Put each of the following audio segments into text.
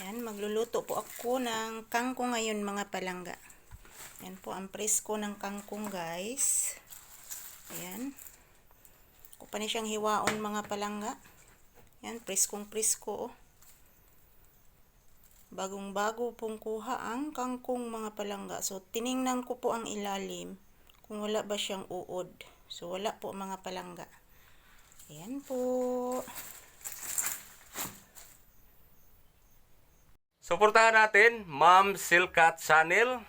Yan, magluluto po ako ng kangkong ngayon mga palangga. Yan po ang presko ng kangkong guys. Ayan. Ako pa ni siyang hiwaon mga palangga. Yan, preskong presko oh. Bagong bago pong kuha ang kangkong mga palangga. So, tiningnan ko po ang ilalim kung wala ba siyang uod. So, wala po mga palangga. Ayan po. Suportahan natin, Ma'am Silkat Channel.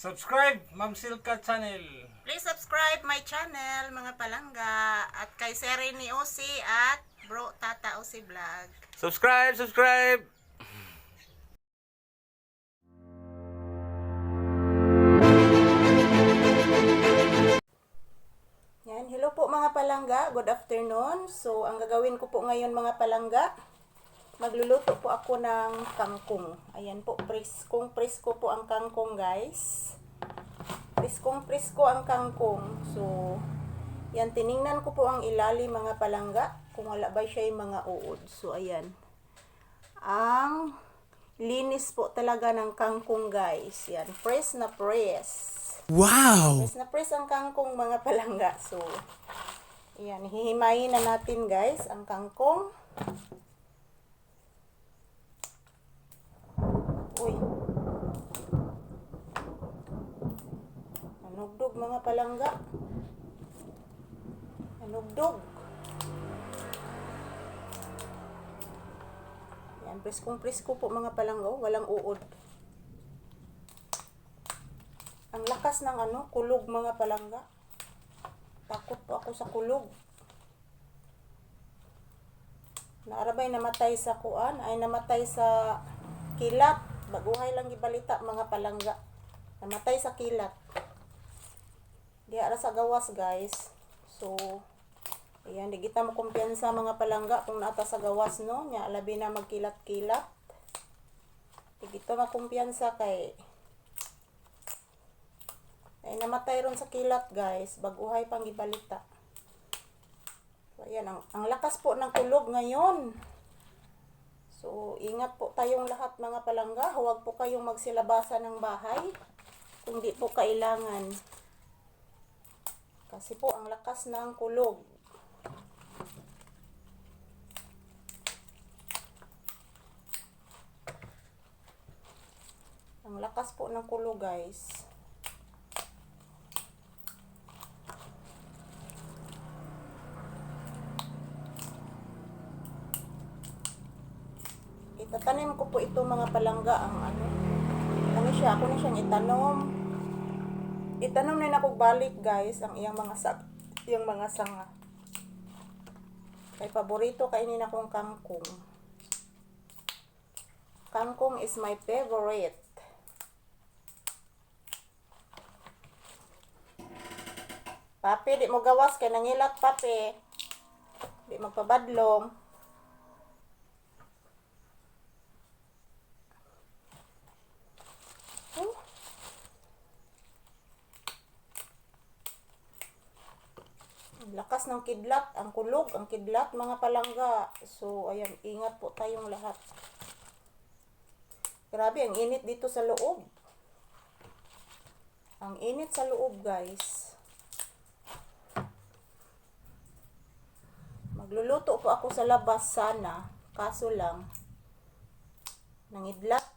Subscribe, Ma'am Silka Channel. Please subscribe my channel, mga palangga. At kay Serene Osi at Bro Tata Osi Vlog. Subscribe, subscribe! Yan, hello po mga palangga. Good afternoon. So, ang gagawin ko po ngayon mga palangga, magluluto po ako ng kangkong. Ayan po, preskong presko po ang kangkong guys. Preskong presko ang kangkong. So, yan, tiningnan ko po ang ilalim mga palangga kung wala ba siya yung mga uod. So, ayan. Ang linis po talaga ng kangkong guys. Yan, press na press. Wow! Press na press ang kangkong mga palangga. So, ayan, hihimayin na natin guys ang kangkong. Uy. Nanugdog mga palangga. Nanugdog. Yan, preskong presko po mga palangga. oh, Walang uod. Ang lakas ng ano, kulog mga palangga. Takot po ako sa kulog. Naarabay namatay sa kuan, ay namatay sa kilat. Baguhay lang gibalita mga palangga. Namatay sa kilat. Di ara sa gawas guys. So, ayan, di kita mo kumpiyansa mga palangga kung nata sa gawas no. Nya labi na magkilat-kilat. Di kita makumpiyansa kay ay namatay ron sa kilat guys, baguhay pang gibalita. So ayan, ang, ang lakas po ng kulog ngayon. So ingat po tayong lahat mga palangga, huwag po kayong magsilabasa ng bahay kung di po kailangan. Kasi po ang lakas ng kulog. Ang lakas po ng kulog guys. Itatanim ko po ito mga palangga ang ano. Ano siya, ako na siyang itanom. Itanom na ako balik guys ang iyang mga sak iyang mga sanga. Kay paborito kainin akong kangkong. Kangkong is my favorite. Papi, di mo gawas kay nangilat papi. Di magpabadlong. Lakas ng kidlat, ang kulog, ang kidlat, mga palangga. So, ayan, ingat po tayong lahat. Grabe, ang init dito sa loob. Ang init sa loob, guys. Magluluto po ako sa labas sana. Kaso lang, nangidlat.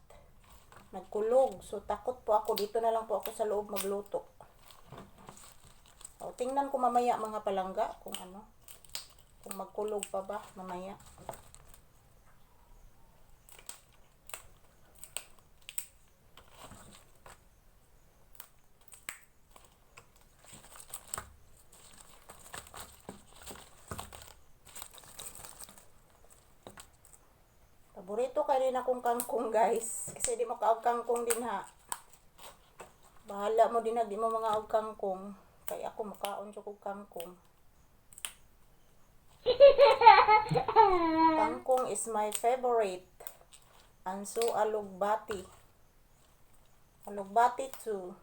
Nagkulog. So, takot po ako. Dito na lang po ako sa loob magluto. O, tingnan ko mamaya mga palangga kung ano. Kung magkulog pa ba mamaya. Paborito kay rin akong kangkong guys. Kasi di mo kaog kangkong din ha. Bahala mo din na di mo mga og kangkong. Kay ako makaon siya kog kangkong. kangkong is my favorite. Anso alugbati. Alugbati too.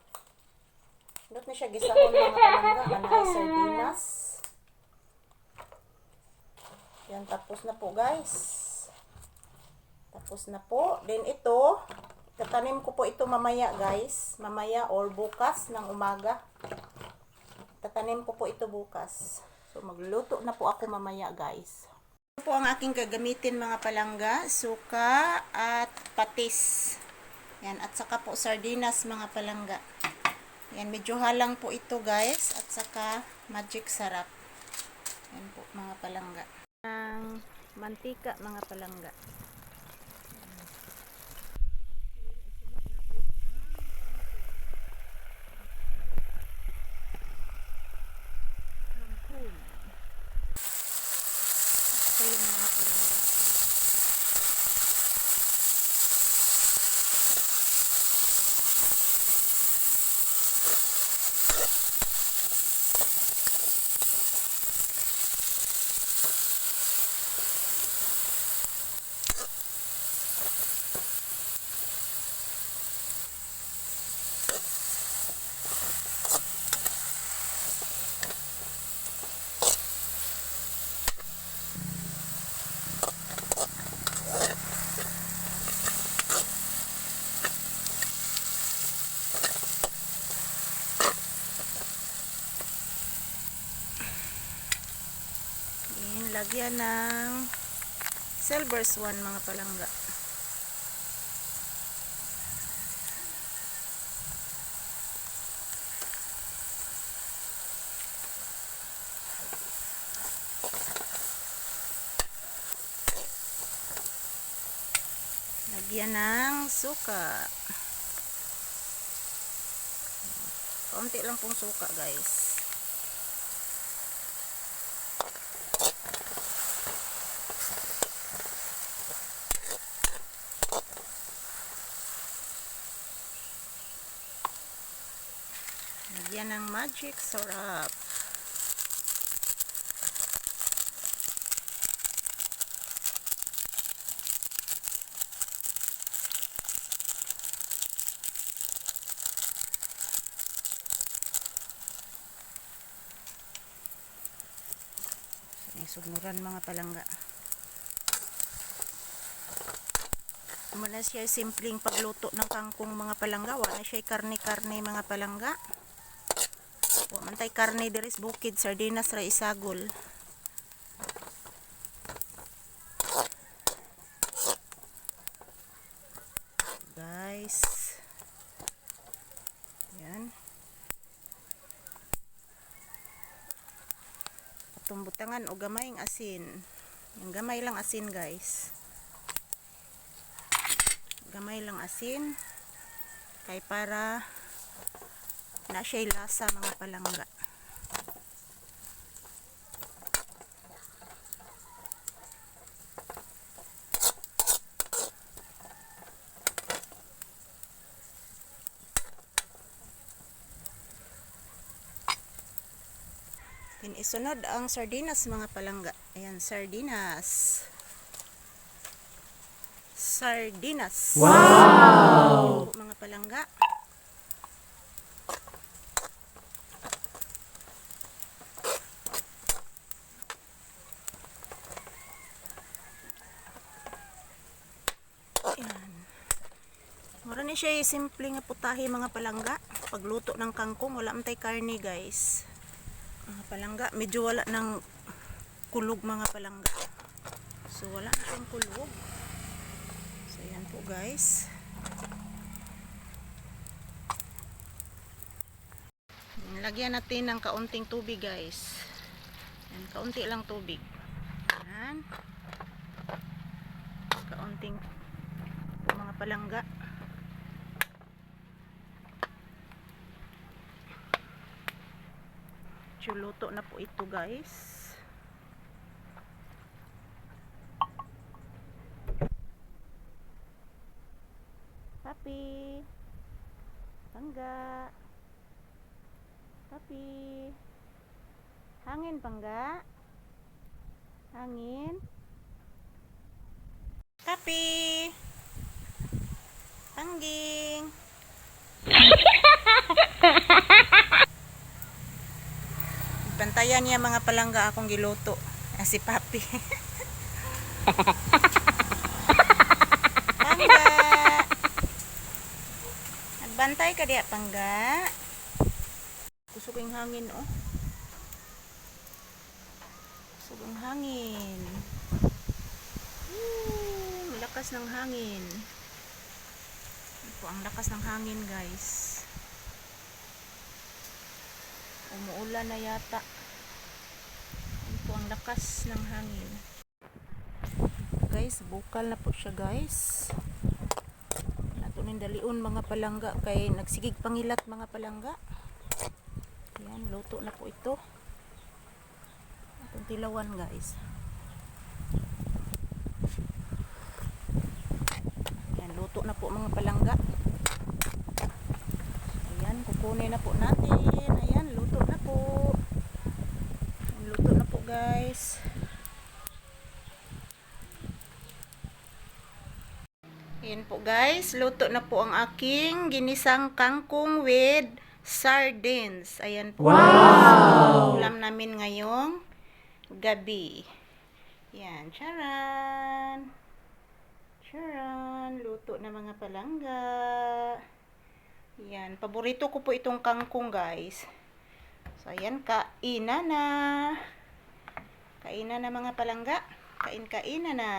Dot na siya gisahon mga palangga. Anay sardinas. Yan tapos na po guys. Tapos na po. Then ito, tatanim ko po ito mamaya guys. Mamaya or bukas ng umaga. Tatanim ko po ito bukas. So magluluto na po ako mamaya guys. Ito po ang aking gagamitin mga palangga, suka at patis. Yan, at saka po sardinas mga palangga. Yan, medyo halang po ito guys. At saka magic sarap. Yan po mga palangga. Ang mantika mga palangga. Ito yung mga palangga. Yan, lagyan ng silver swan mga palangga. Lagyan ng suka. Kaunti lang pong suka guys. Lagyan ng magic syrup. Sugnuran mga palangga. Muna siya simpleng pagluto ng kangkong mga palangga. Wala siya karne-karne mga palangga. Tay karne diris bukid sardinas ra isagol. Guys. Yan. Tumbutangan o gamayng asin. Yung gamay lang asin guys. Gamay lang asin. Kay para na siya'y lasa mga palangga. Then isunod ang sardinas mga palangga. Ayan, sardinas. Sardinas. Wow! Mga palangga. Ayan. Mura ni siya yung simple nga putahe mga palangga. Pagluto ng kangkong, wala man tay karne guys. Mga palangga, medyo wala ng kulog mga palangga. So wala na siyang kulog. So yan po guys. Lagyan natin ng kaunting tubig guys. Yan, kaunti lang tubig. Yan. Kaunting mga palangga. Chuluto na po ito guys. Papi. Pangga. Papi. Hangin pangga. Hangin. Papi. Pangging. mga palangga akong giluto. Ah, si Papi. pangga. Nagbantay ka diya, pangga. Kusog yung hangin, oh. Kusog yung hangin. Hmm, Ooh, malakas ng hangin. Ano Ito ang lakas ng hangin, guys. Umuulan na yata. Ang lakas ng hangin. Guys, bukal na po siya, guys. Nato ning dalion mga palangga kay nagsigig pangilat mga palangga. Yan, luto na po ito. Atong tilawan, guys. Yan, luto na po mga palangga. Ayan, kukunin na po natin. Ayan, luto na po. Ayan, luto na po, guys. Ayan po guys, luto na po ang aking ginisang kangkong with sardines. Ayan po. Wow! Ulam namin ngayong gabi. Yan, charan. Charan, luto na mga palangga. Yan, paborito ko po itong kangkong guys. So ayan, kainan na. Kainan na mga palangga. Kain-kainan na.